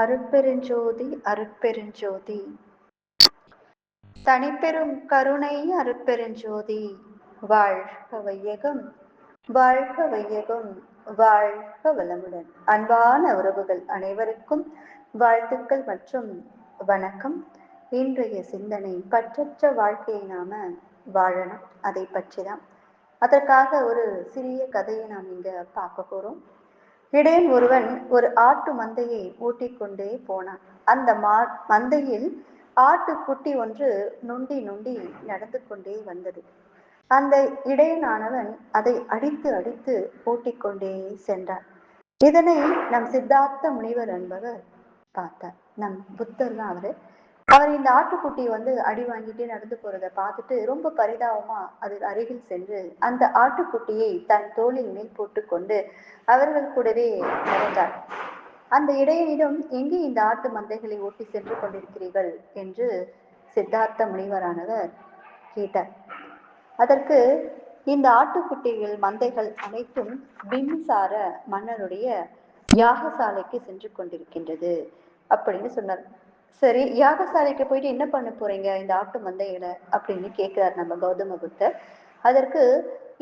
அருட்பெருஞ்சோதி அருட்பெருஞ்சோதி. தனிப்பெரும் கருணை அருட்பெருஞ்சோதி. வாழ்க வையகம் வாழ்க வையகம் வாழ்க வளமுடன். அன்பான உறவுகள் அனைவருக்கும் வாழ்த்துக்கள் மற்றும் வணக்கம். இன்றைய சிந்தனை பற்றற்ற வாழ்க்கையை நாம வாழணும். அதை பற்றி தான் அதற்காக ஒரு சிறிய கதையை நாம் இங்க பார்க்க போறோம். இடையில் ஒருவன் ஒரு ஆட்டு மந்தையை ஊட்டிக்கொண்டே போனான். அந்த மா மந்தையில் ஆட்டுக்குட்டி ஒன்று நுண்டி நுண்டி நடந்து கொண்டே வந்தது. அந்த இடையனானவன் அதை அடித்து அடித்து ஓட்டிக்கொண்டே சென்றான். இதனை நம் சித்தார்த்த முனிவர் என்பவர் பார்த்தார். நம் புத்தர் தான் அவரு. அவர் இந்த ஆட்டுக்குட்டி வந்து அடி வாங்கிட்டு நடந்து போறதை பார்த்துட்டு ரொம்ப பரிதாபமா அது அருகில் சென்று அந்த ஆட்டுக்குட்டியை தன் தோளில் மேல் போட்டுக்கொண்டு அவர்கள் கூடவே நடந்தார். அந்த இடையனிடம் எங்கே இந்த ஆட்டு மந்தைகளை ஓட்டி சென்று கொண்டிருக்கிறீர்கள்? என்று சித்தார்த்த முனிவரானவர் கேட்டார். அதற்கு இந்த ஆட்டுக்குட்டிகள் மந்தைகள் அனைத்தும் பிம்சார மன்னருடைய யாகசாலைக்கு சென்று கொண்டிருக்கின்றது அப்படின்னு சொன்னார். சரி யாகசாலைக்கு போயிட்டு என்ன பண்ண போறீங்க? இந்த ஆட்டு மந்தைகளை அப்படின்னு கேட்கிறார் நம்ம கௌதம புத்தர். அதற்கு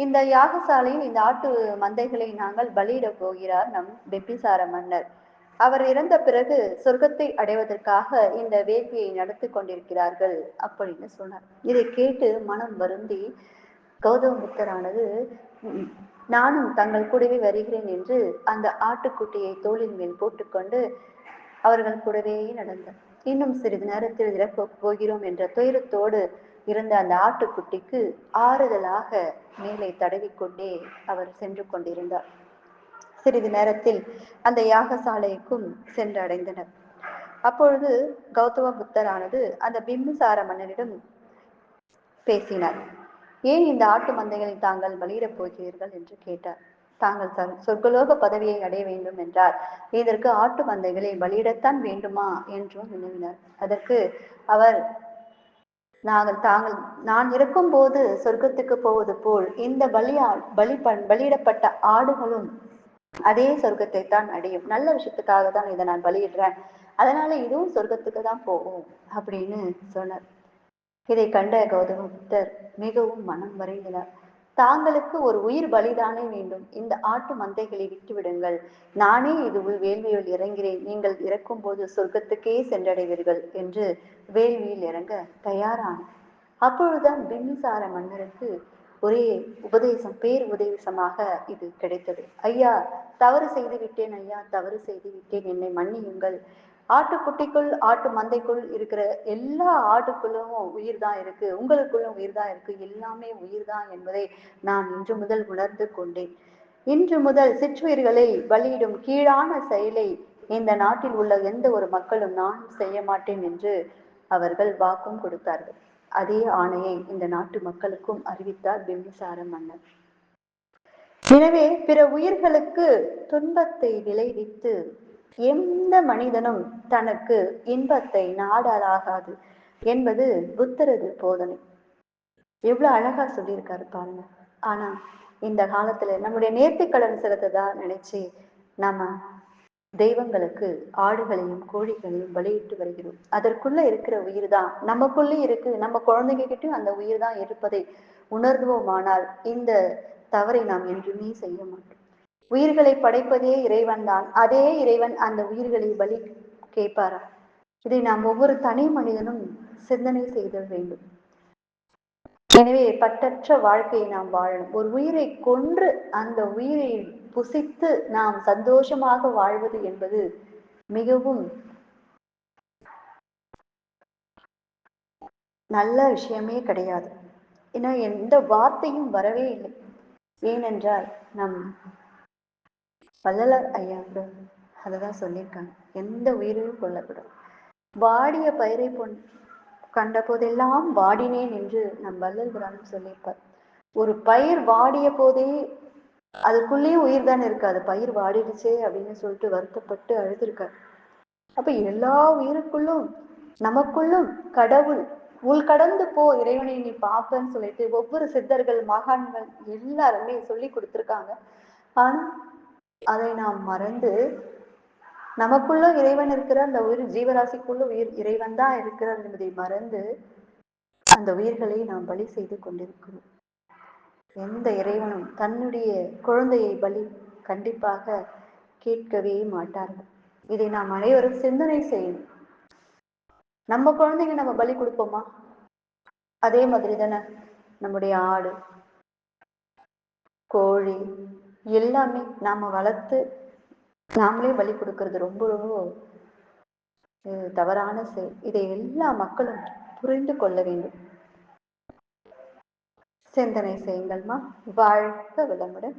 இந்த யாகசாலையில் இந்த ஆட்டு மந்தைகளை நாங்கள் பலியிட போகிறார் நம் பிம்பிசார மன்னர். அவர் இறந்த பிறகு சொர்க்கத்தை அடைவதற்காக இந்த வேள்வியை நடத்தி கொண்டிருக்கிறார்கள் அப்படின்னு சொன்னார். இதை கேட்டு மனம் வருந்தி கௌதம புத்தரானது நானும் தங்கள் கூடவே வருகிறேன் என்று அந்த ஆட்டுக்குட்டியை தோளின் மேல் போட்டுக்கொண்டு அவர்கள் கூடவே நடந்தார். இன்னும் சிறிது நேரத்தில் இறக்கப் போகிறோம் என்ற துயரத்தோடு இருந்த அந்த ஆட்டுக்குட்டிக்கு ஆறுதலாக மேலே தடவிக்கொண்டே அவர் சென்று கொண்டிருந்தார். சிறிது நேரத்தில் அந்த யாகசாலைக்கும் சென்று அடைந்தனர். அப்பொழுது கௌதம புத்தரானது அந்த பிம்புசார மன்னரிடம் பேசினார். ஏன் இந்த ஆட்டு மந்தைகளை தாங்கள் வெளியிடப் போகிறீர்கள்? என்று கேட்டார். தாங்கள் சொர்க்கலோக பதவியை அடைய வேண்டும் என்றார். இதற்கு ஆட்டு மந்தைகளை பலியிடத்தான் வேண்டுமா என்றும் வினவினார் அதற்கு அவர் நாங்கள் தாங்கள் நான் இருக்கும் போது சொர்க்கத்துக்கு போவது போல் இந்த பலியா பலி பலியிடப்பட்ட ஆடுகளும் அதே சொர்க்கத்தை தான் அடையும். நல்ல விஷயத்துக்காக தான் இதை நான் பலியிடுறேன். அதனால இதுவும் சொர்க்கத்துக்கு தான் போகும் அப்படின்னு சொன்னார். இதை கண்ட கௌதம புத்தர் மிகவும் மனம் வரைந்தனர். தாங்களுக்கு ஒரு உயிர் பலிதானே வேண்டும். இந்த ஆட்டு மந்தைகளை விட்டுவிடுங்கள். நானே இது உள் வேள்வியில் இறங்கிறேன். நீங்கள் இறக்கும் போது சொர்க்கத்துக்கே சென்றடைவீர்கள் என்று வேள்வியில் இறங்க தயாரான. அப்பொழுதுதான் பிம்பிசார மன்னருக்கு ஒரே உபதேசம் பேர் உபதேசமாக இது கிடைத்தது. ஐயா தவறு செய்து விட்டேன் ஐயா தவறு செய்து விட்டேன் என்னை மன்னியுங்கள். ஆட்டுக்குட்டிக்குள் ஆட்டு மந்தைக்குள் இருக்கிற எல்லா ஆட்டுக்குள்ளும் உயிர் தான் இருக்கு. உங்களுக்குள்ளும் உயிர் தான் இருக்கு. எல்லாமே உயிர் தான் என்பதை நான் இன்று முதல் உணர்ந்து கொண்டேன். இன்று முதல் சிற்றுயிர்களை பலியிடும் கீழான செயலை இந்த நாட்டில் உள்ள எந்த ஒரு மக்களும் நானும் செய்ய மாட்டேன் என்று அவர்கள் வாக்கும் கொடுத்தார்கள். அதே ஆணையை இந்த நாட்டு மக்களுக்கும் அறிவித்தார் பிம்பிசார மன்னர். எனவே பிற உயிர்களுக்கு துன்பத்தை விளைவித்து எந்த மனிதனும் தனக்கு இன்பத்தை நாடலாகாது என்பது புத்தரது போதனை. எவ்வளவு அழகா சொல்லியிருக்காரு பாருங்க. ஆனா இந்த காலத்துல நம்முடைய நேர்த்திக்கடன் செலுத்ததா நினைச்சு நாம தெய்வங்களுக்கு ஆடுகளையும் கோழிகளையும் பலியிட்டு வருகிறோம். அதற்குள்ள இருக்கிற உயிர் தான் நமக்குள்ளே இருக்கு. நம்ம குழந்தைங்க கிட்டயும் அந்த உயிர் தான் இருப்பதை உணர்வோமானால் இந்த தவறை நாம் என்றுமே செய்ய மாட்டோம். உயிர்களை படைப்பதே இறைவன் தான். அதே இறைவன் அந்த உயிர்களை பலி கேட்பாரா? இதை நாம் ஒவ்வொரு தனி மனிதனும் சிந்தனை செய்தல் வேண்டும். எனவே பட்டற்ற வாழ்க்கையை நாம் வாழணும். ஒரு உயிரை கொன்று அந்த உயிரை புசித்து நாம் சந்தோஷமாக வாழ்வது என்பது மிகவும் நல்ல விஷயமே கிடையாது. ஏன்னா எந்த வார்த்தையும் வரவே இல்லை. ஏனென்றால் நம் வள்ளலார் ஐயா கூட அததான் சொல்லியிருக்காங்க. எந்த உயிரையும் கொல்லக்கூடாது வாடிய பயிரை பொன் கண்ட போதெல்லாம் வாடினேன் என்று நம் வள்ளல் புராணம் சொல்லியிருப்பார். ஒரு பயிர் வாடிய போதே அதுக்குள்ளேயும் உயிர் தானே இருக்கு. அது பயிர் வாடிடுச்சே அப்படின்னு சொல்லிட்டு வருத்தப்பட்டு அழுதுருக்கார். அப்ப எல்லா உயிருக்குள்ளும் நமக்குள்ளும் கடவுள் உள் கடந்து போ இறைவனை நீ பார்ப்பன்னு சொல்லிட்டு ஒவ்வொரு சித்தர்கள் மகான்கள் எல்லாருமே சொல்லி கொடுத்துருக்காங்க. ஆனா அதை நாம் மறந்து நமக்குள்ள இறைவன் இருக்கிற அந்த உயிர் ஜீவராசிக்குள்ள உயிர் இறைவன் தான் இருக்கிறார் என்பதை மறந்து அந்த உயிர்களை நாம் பலி செய்து கொண்டிருக்கிறோம். எந்த இறைவனும் தன்னுடைய குழந்தையை பலி கண்டிப்பாக கேட்கவே மாட்டார்கள். இதை நாம் அனைவரும் சிந்தனை செய்யணும். நம்ம குழந்தைங்க நம்ம பலி கொடுப்போமா? அதே மாதிரி தானே நம்முடைய ஆடு கோழி எல்லாமே நாம வளர்த்து நாமளே பலி கொடுக்கறது ரொம்ப ரொம்ப அஹ், தவறான செயல். இதை எல்லா மக்களும் புரிந்து கொள்ள வேண்டும். சிந்தனை செய்யுங்கள்மா. வாழ்க வளமுடன்.